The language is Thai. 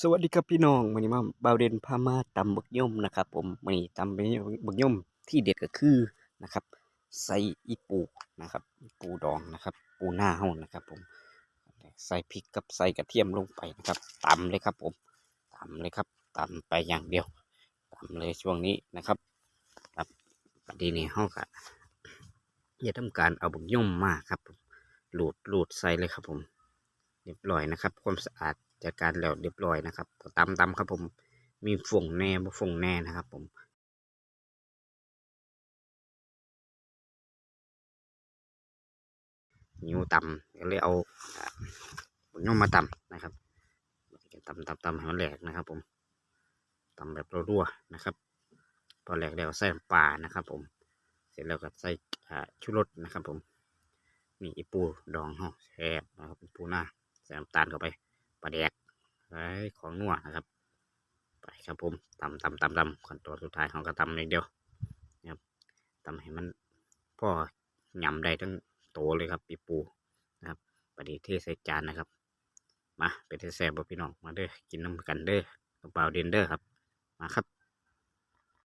สวัสดีครับพี่น้องวันนี้มาบาวเดนพามาตำบักย่อมนะครับ ผมวันนี้ตำบักย่อมที่เด็ดก็คือนะครับใส่อีปูนะครับปูดองนะครับ ปูหน้าเฮานะครับ ผมใส่พริกกับใส่กระเทียมลงไปนะครับตำเลยครับ ผมตำเลยครับตำไปอย่างเดียวตำเลยช่วงนี้นะครับครับประเดี๋ยวนี้เฮาก็จะทำการเอาบักย่อมมาครับผมหลูดหลูดใส่เลยครับ ผมเรียบร้อยนะครับ ความสะอาด จัดการแล้วเรียบร้อยนะครับตำตำครับผมมีฝุ่งแน่บ่ฝุ่งแน่นะครับผมนิ้วต่ำก็เลยเอาอ่าผมย่อมาต่ำนะครับต่ำตำตำให้มันแหลกนะครับ ผมต่ำแบบรัวๆนะครับ พอแหลกแล้วใส่ปลานะครับ ผม เสร็จแล้วก็ใส่ชูรสนะครับ ผมนี่อีปูดองห่อแซ่บนะครับปูหน้าใส่น้ำตาลเข้าไป ลาแดกไอ้ของนัวนะครับ ไปครับผมตำตำตำตำขั้นตอนสุดท้ายของก็ตำอย่างเดียวนะครับตำให้มันพ่อหยำได้ทั้งโตเลยครับ ปีปูนะครับปฏิเทใส่จานนะครับ มาเป็นแซ่บพี่น้องมาเด้อกินน้ำกันเด้อกระเป๋าเดนเด้อครับ มาครับ